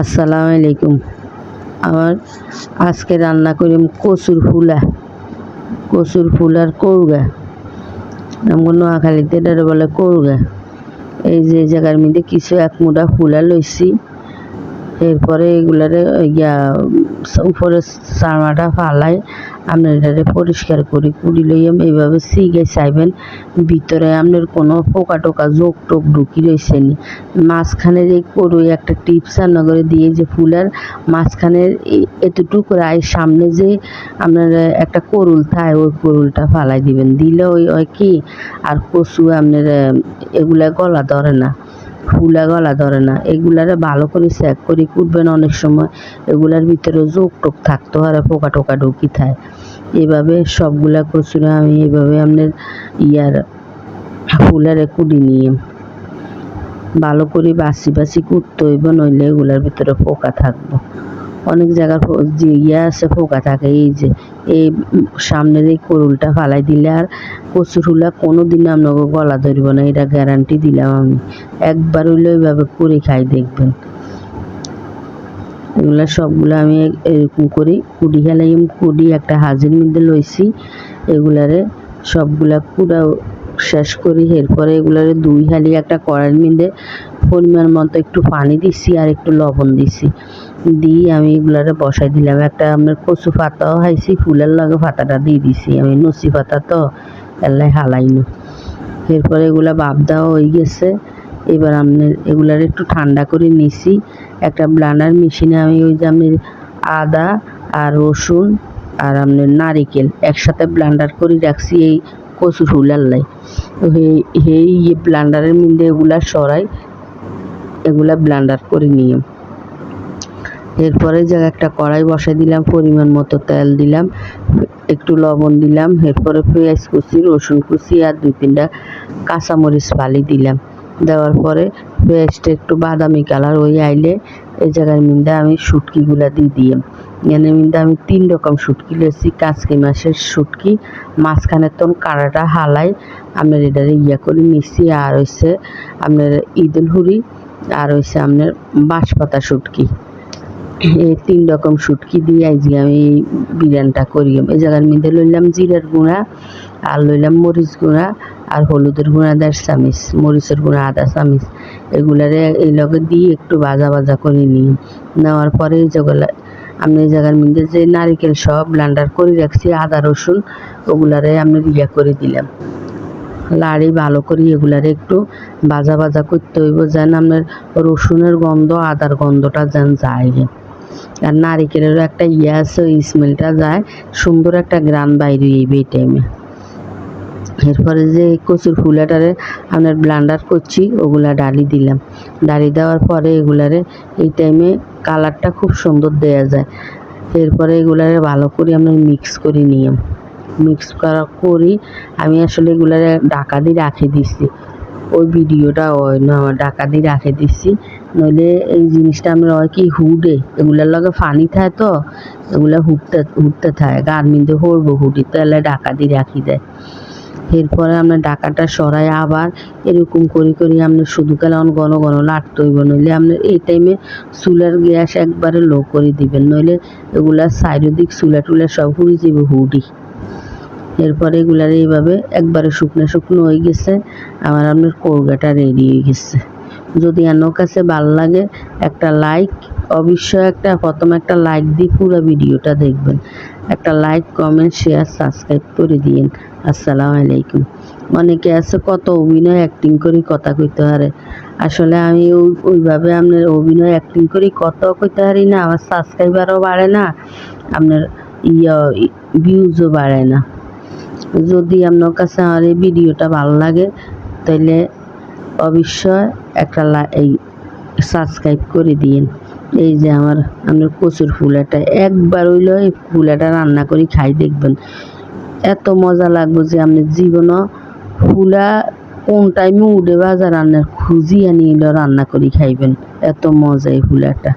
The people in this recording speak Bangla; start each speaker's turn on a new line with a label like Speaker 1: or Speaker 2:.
Speaker 1: আসসালামু আলাইকুম। আমার আজকে রান্না করি কচুর ফুলা। কচুর ফুলার কৌগা নোয়াখালীতে এটা বলে কৌগা এই যে জায়গার মধ্যে কিছু এক মুঠা ফুলা লইছি। এরপরে এগুলারে ইয়া, উপরে চারমাটা ফালাই। আপনার এটারে পরিষ্কার করি, কুড়ি লইয়াম এইভাবে সিগে চাইবেন, ভিতরে আপনার কোনো পোকা টোকা, জোক টোক ঢুকি রয়েছে নি। মাঝখানের এই করুই একটা টিপস রান্না করে দিয়ে যে ফুলের মাঝখানের এতটুকু রায় সামনে যে আপনার একটা করুল থায় ওই করুলটা ফালাই দিবেন। দিলে ওই হয় কি, আর কচু আপনার এগুলা গলা ধরে না। ফুলা গলা ধরে না। এগুলারে ভালো করে চেক করে, কুটবেন অনেক সময়। এগুলার ভিতরে জোক টোক থাকতে, আর পোকা টোকা ঢুকি থাকে এভাবে সবগুলা কচুরে আমি এভাবে আপনার ইয়ার ফুলারে কুড়ি নিয়ে। ভালো করে বাসি বাসি কুটতে হইব, নইলে এগুলার ভিতরে পোকা থাকব। অনেক জায়গার যে ইয়ে আছে ফোকা থাকে, এই যে, এই সামনের এই করুলটা ফালাই দিলে আর কচুরুলা কোনো দিন আপনাকে গলা ধরব না, এটা গ্যারান্টি দিলাম আমি। একবার হইলে ওইভাবে করে খাই, দেখবেন। এগুলা সবগুলো আমি এরকম করি কুড়ি হেলাইম কুড়ি একটা হাজির মধ্যে লইছি। এগুলারে সবগুলা কুড়া শেষ করি, এরপরে এগুলারে দুই হালি একটা কড়াইয়ের মধ্যে পরিমাণ মতো একটু পানি দিছি আর একটু লবণ দিছি। দিয়ে আমি এগুলারে বসাই দিলাম। একটা আপনার কচু পাতাও খাইছি, ফুলের লগে পাতাটা দিয়ে দিছি। আমি নসি পাতা তো, এলাই হালাইনো। এরপরে এগুলা বাপ হয়ে গেছে। এবার আপনার এগুলার একটু ঠান্ডা করে নিছি। একটা ব্লান্ডার মেশিনে আমি ওই যে আপনার আদা আর রসুন আর আপনার নারিকেল একসাথে ব্লান্ডার করে রাখছি এই কচু ফুলার লাই। তো হে- এই ব্লান্ডারের মধ্যে এগুলা সরাই এগুলা ব্লান্ডার করে নিয়ে এরপরে যে একটা কড়াই বসাই দিলাম, পরিমাণ মতো তেল দিলাম, একটু লবণ দিলাম, এরপরে পেঁয়াজ কুচি, রসুন কুচি আর দুই তিনটা কাঁচামরিচ ফালি দিলাম। দেওয়ার পরে পেঁয়াজটা একটু বাদামি কালার হয়ে আইলে এই জায়গার মধ্যে আমি শুটকিগুলা দিয়ে দিলাম। এখানে মধ্যে আমি তিন রকম শুটকি লেছি, কাঁচকি মাছের শুটকি। মাঝখানে তখন কাড়াটা হালাই আপনার এটারে ইয়া করে মিশি আর হচ্ছে আপনার ঈদুল হুরি আর হচ্ছে আপনার বাঁশপাতা শুটকি। এই তিন রকম শুটকি দিয়ে আইজি আমি বিরিয়ানিটা করি। এই জায়গার মধ্যে লইলাম জিরার গুঁড়া, আর লইলাম মরিচ গুঁড়া, আর হলুদের গুঁড়া দেড় চামিচ, মরিচের গুঁড়া আধা চামিচ। এগুলারে এই লগে দিয়ে একটু ভাজা ভাজা করে নিই। নেওয়ার পরে এই যেগুলা আমি এই জায়গার মধ্যে যে নারিকেল সব ব্লান্ডার করে রাখছি, আদা রসুন, ওগুলারে আমি ইয়া করে দিলাম। লাড়ি ভালো করে এগুলারে একটু ভাজা ভাজা করতে হইব, যেন আপনার রসুনের গন্ধ, আদার গন্ধটা যেন যায়। আর নারিকেলেরও একটা ইয়ে আছে, ওই স্মেলটা যায়, সুন্দর একটা গ্রান বাইরে এই টাইমে এরপরে যে কচুর ফুলাটারে আপনার ব্লান্ডার করছি, ওগুলা ডালি দিলাম। ডালি দেওয়ার পরে এগুলারে এই টাইমে কালারটা খুব সুন্দর দেয়া যায়। এরপরে এগুলারে ভালো করে আপনার মিক্স করে নিয়ে মিক্স করা করি, আমি আসলে এগুলারে ঢাকা দিয়ে রাখে দিছি। ওই ভিডিওটা হয় না ঢাকা দিয়ে রাখে দিছি। নইলে এই জিনিসটা আমরা হয় কি, হুডে। এগুলার লগে ফানি থাকে তো, এগুলা হুটতে হুটতে থাকে। গার মধ্যে হরবো হুটি তাহলে ঢাকা দিয়ে রাখি দেয়। এরপরে আমরা ডাকাটা সরাই আবার, এরকম করি করি আমরা শুধু কেমন ঘন ঘন লাটতে হইব। নইলে আপনার এই টাইমে চুলার গ্যাস একবারে লো করে দিবেন। নইলে এগুলা দিক চুলা টুলা সব হুড়ি যাবে হুডি। এরপরে এগুলার এইভাবে একবারে শুকনো শুকনো হয়ে গেছে আমার আপনার কোরগাটা রেডি হয়ে গেছে। যদি আপনার কাছে ভালো লাগে, একটা লাইক অবশ্যই একটা, প্রথম একটা লাইক দিয়ে পুরো ভিডিওটা দেখবেন। একটা লাইক কমেন্ট শেয়ার সাবস্ক্রাইব করে দিন আসসালামু আলাইকুম। অনেকে আছে কত অভিনয় অ্যাক্টিং করি কথা কইতে পারে। আসলে আমি ওই, ওইভাবে আপনার অভিনয় অ্যাক্টিং করি কত কইতে পারি না, আমার সাবস্ক্রাইবারও বাড়ে না, আপনার ইয়া ভিউজও বাড়ে না। যদি আপনার কাছে আমার এই ভিডিওটা ভালো লাগে তাহলে অবশ্যই একটা এই সাবস্ক্রাইব করে দিন এই যে আমার, আপনার কচুর ফুলাটা, একবার হইল এই ফুলাটা রান্না করে খাই দেখবেন। এত মজা লাগবে যে আপনি জীবনও ফুলা কোন টাইমে উঠে বাজার রান্নার খুঁজি আনি এলো রান্না করে খাইবেন। এত মজা এই ফুলাটা।